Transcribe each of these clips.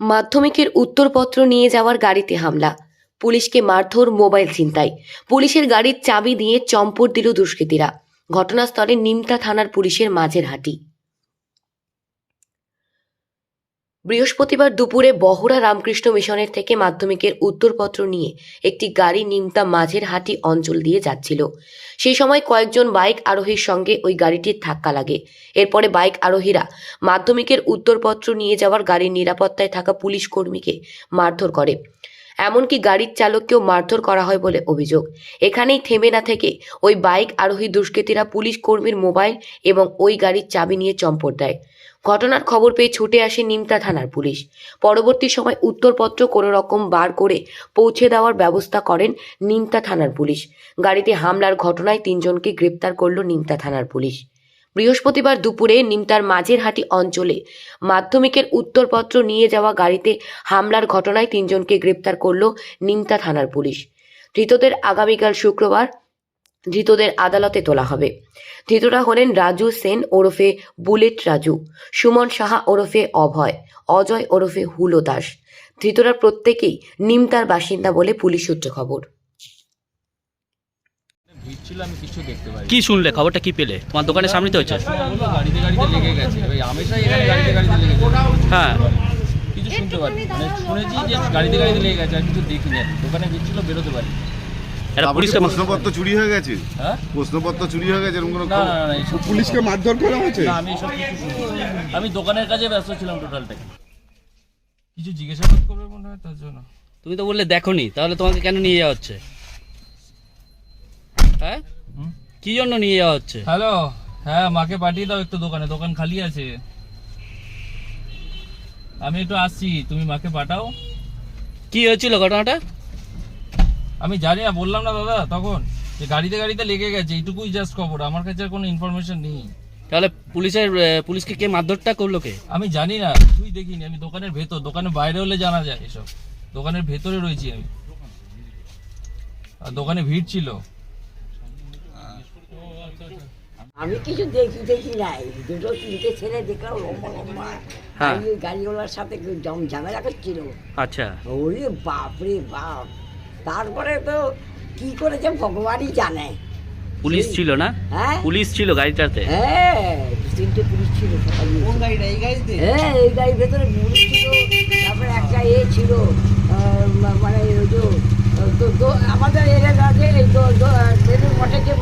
মাধ্যমিকের উত্তরপত্র নিয়ে যাওয়ার গাড়িতে হামলা। পুলিশকে মারধর মোবাইল ছিনতাই। পুলিশের গাড়ির চাবি দিয়ে চম্পট দিল দুষ্কৃতীরা। ঘটনাস্থলে নিমতা থানার পুলিশের মাঝের হাঁটি। বৃহস্পতিবার দুপুরে বহরা রামকৃষ্ণ মিশনের থেকে মাধ্যমিকের উত্তরপত্র নিয়ে একটি গাড়ি নিমতা মাঝের হাটি অঞ্চল দিয়ে যাচ্ছিল। সেই সময় কয়েকজন বাইক আরোহীর সঙ্গে ওই গাড়িটির ধাক্কা লাগে। এরপরে বাইক আরোহীরা মাধ্যমিকের উত্তরপত্র নিয়ে যাওয়ার গাড়ির নিরাপত্তায় থাকা পুলিশ কর্মীকে মারধর করে। এমনকি গাড়ির চালককেও মারধর করা হয় বলে অভিযোগ। এখানেই থেমে না থেকে ওই বাইক আরোহী দুষ্কৃতীরা পুলিশ কর্মীর মোবাইল এবং ওই গাড়ির চাবি নিয়ে চম্পট দেয়। ঘটনার খবর পেয়ে ছুটে আসে নিমতা থানার পুলিশ। পরবর্তী সময় উত্তরপত্র কোনো রকম বার করে পৌঁছে দেওয়ার ব্যবস্থা করেন নিমতা থানার পুলিশ। গাড়িতে হামলার ঘটনায় তিনজনকে গ্রেপ্তার করল নিমতা থানার পুলিশ। বৃহস্পতিবার দুপুরে নিমতার মাঝেরহাটি অঞ্চলে মাধ্যমিকের উত্তরপত্র নিয়ে যাওয়া গাড়িতে হামলার ঘটনায় তিনজনকে গ্রেপ্তার করল নিমতা থানার পুলিশ। ধৃতদের আগামীকাল শুক্রবার ধৃতদের আদালতে তোলা হবে। ধৃতরা হলেন রাজু সেন ওরফে বুলেট রাজু সুমন সাহা ওরফে অভয় অজয় ওরফে হুলো দাস। ধৃতরা প্রত্যেকেই নিমতার বাসিন্দা বলে পুলিশ সূত্রে খবর। ছিল আমি কিছু দেখতে পাই কি শুনলে? খবরটা কি পেলে? তোমার দোকানের সামনে তো হচ্ছে গাড়িতে গাড়িতে লেগে গেছে ওই হামেশাই এখানে গাড়িতে গাড়িতে লেগে গেছে হ্যাঁ। কিছু শুনতে পারি মানে শুনেছি যে গাড়িতে গাড়িতে লেগে গেছে আর কিছু দেখিনি। দোকানে ভিড় ছিল বেরোতে পারি পুলিশকে প্রশ্নপত্র চুরি হয়ে গেছে? হ্যাঁ? প্রশ্নপত্র চুরি হয়ে গেছে এরকম কোনো না না না এইসব পুলিশকে মারধর করা হয়েছে? না আমি এসব কিছু আমি দোকানের কাজে ব্যস্ত ছিলাম টোটালটাই কিছু জিজ্ঞাসা করবে মনে হয় তার জন্য। তুমি তো বললে দেখোনি তাহলে তোমাকে কেন নিয়ে যাওয়া হচ্ছে? হ্যাঁ? হুম? কি জন্য নিয়ে যাওয়া হচ্ছে? হ্যালো হ্যাঁ মাকে পাঠিয়ে দাও একটু দোকানে দোকান খালি আছে। আমি একটু আসছি তুমি মাকে পাঠাও। কি হয়েছিল ঘটনাটা? আমি জানি না বললাম না দাদা তখন যে গাড়িতে গাড়িতে লেগে গেছে এইটুকুই জাস্ট খবর। আমার কাছে আর কোনো ইনফরমেশন নেই। তাহলে পুলিশের পুলিশকে কে মারধরটা করল কে? আমি জানি না তুই দেখিনি। আমি দোকানের ভেতর দোকানের বাইরে হলে জানা যায় এসব। দোকানের ভেতরে রয়েছি আমি। আর দোকানে ভিড় ছিল। আমি কিছু দেখি দেখি নাই। দুটো তিনটে ছেলে দেখলাম লম্বা লম্বা হ্যাঁ। গাড়ি- গাড়িওয়ালার সাথে জম ঝামেলা করছিল। আচ্ছা। ওরে বাপ রে বাপ। তারপরে তো কি করেছে ভগবানই জানে। পুলিশ ছিল না? হ্যাঁ? পুলিশ ছিল গাড়িটাতে? হ্যাঁ তিনটে পুলিশ ছিল সকালে কোন গাড়িটা এই গাড়িতে? হ্যাঁ এই গাড়ির ভেতরে পুলিশ ছিল তারপরে একটা এ ছিল আহ, মানে ওই তো- তো আমাদের এলাকাতে এই তো মঠে যে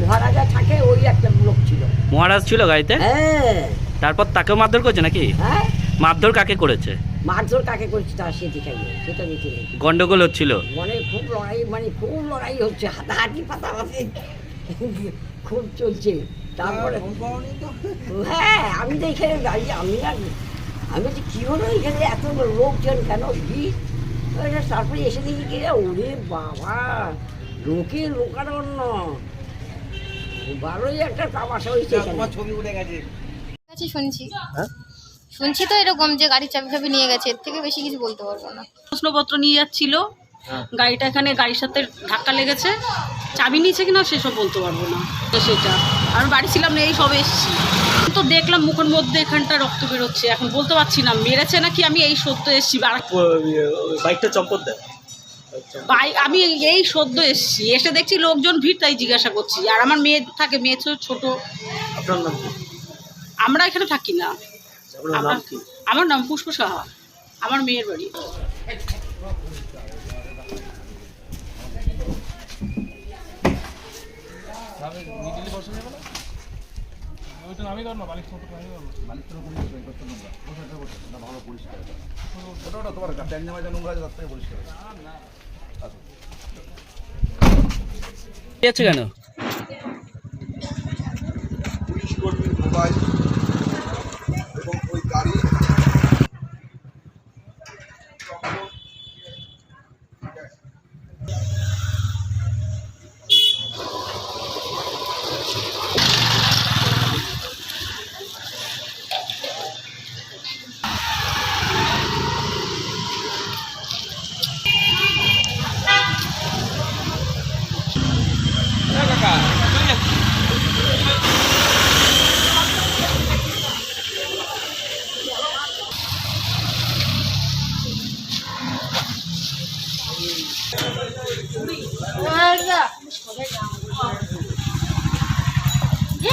মহারাজা থাকে ওই একটা লোক ছিল। মহারাজ ছিল গাড়িতে? হ্যাঁ। তারপর তাকেও মারধর করেছে নাকি? হ্যাঁ। মারধর কাকে করেছে? মারধর কাকে করছে তার সে দেখাই সেটা দেখি নেই। গন্ডগোল হচ্ছিল? মানে খুব লড়াই মানে খুব লড়াই হচ্ছে হাতাহাতি পাতাপাতি খুব চলছে। তারপরে হ্যাঁ আমি তো। এখানে দাঁড়িয়ে আমি না আমি বলছি কী হলো এখানে? এত লোকজন কেন? ভিড়? তারপরে এসে দেখি কি ওরে বাবা লোকে লোকারণ্য। ভালোই একটা তামাশা হয়েছে এখানে। কাছে শুনছি। শুনছি তো এরকম যে গাড়ির চাবি ফাবি নিয়ে গেছে এর থেকে বেশি কিছু বলতে পারব না। প্রশ্নপত্র নিয়ে যাচ্ছিল। গাড়িটা এখানে গাড়ির সাথে ধাক্কা লেগেছে। চাবি নিয়েছে কিনা সেসব বলতে পারব না। তো সেটা। আর বাড়ি ছিলাম না এই সব এসছি। তো দেখলাম মুখের মধ্যে এখানটা রক্ত বেরোচ্ছে। এখন বলতে পারছি না মেরেছে নাকি আমি এই সদ্য এসছি। বাইকটা চম্পট দেয়। আমি এই সদ্য এসছি। এসে দেখছি লোকজন ভিড় তাই জিজ্ঞাসা করছি। আর আমার মেয়ে থাকে মেয়ে তো ছোট। আমরা এখানে থাকি না। আমার- কি? আমার নাম পুষ্প সাহা। আমার মেয়ের বাড়ি। কেন? পুলিশ কর্মীর মোবাইল Nerede? Ne?